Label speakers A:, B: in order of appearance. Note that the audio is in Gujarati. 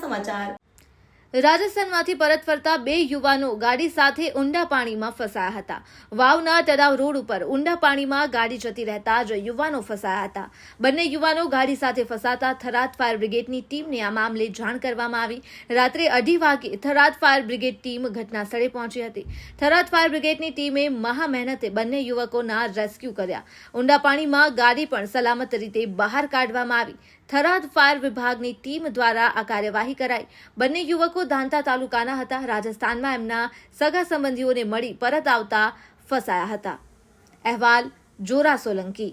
A: સમાચાર.
B: રાજસ્થાનમાંથી પરત ફરતા બે યુવાનો ગાડી સાથે ઊંડા પાણીમાં ફસાયા હતા. વાવના તળાવ રોડ ઉપર ઊંડા પાણીમાં ગાડી જતી રહેતા જ યુવાનો ફસાયા હતા. બંને યુવાનો ગાડી સાથે ફસાતા થરાદ ફાયર બ્રિગેડની ટીમને આ મામલે જાણ કરવામાં આવી. રાત્રે અઢી વાગે થરાદ ફાયર બ્રિગેડ ટીમ ઘટના સ્થળે પહોંચી હતી. થરાદ ફાયર બ્રિગેડની ટીમે મહા મહેનતે બંને યુવકોના રેસ્ક્યુ કર્યા. ઊંડા પાણીમાં ગાડી પણ સલામત રીતે બહાર કાઢવામાં આવી. થરાદ ફાયર વિભાગની ટીમ દ્વારા આ કાર્યવાહી કરાઈ. બંને યુવકો ધાંતા તાલુકાના હતા. રાજસ્થાનમાં એમના સગા સંબંધીઓને મળી પરત આવતા ફસાયા હતા. અહેવાલ જોરા સોલંકી.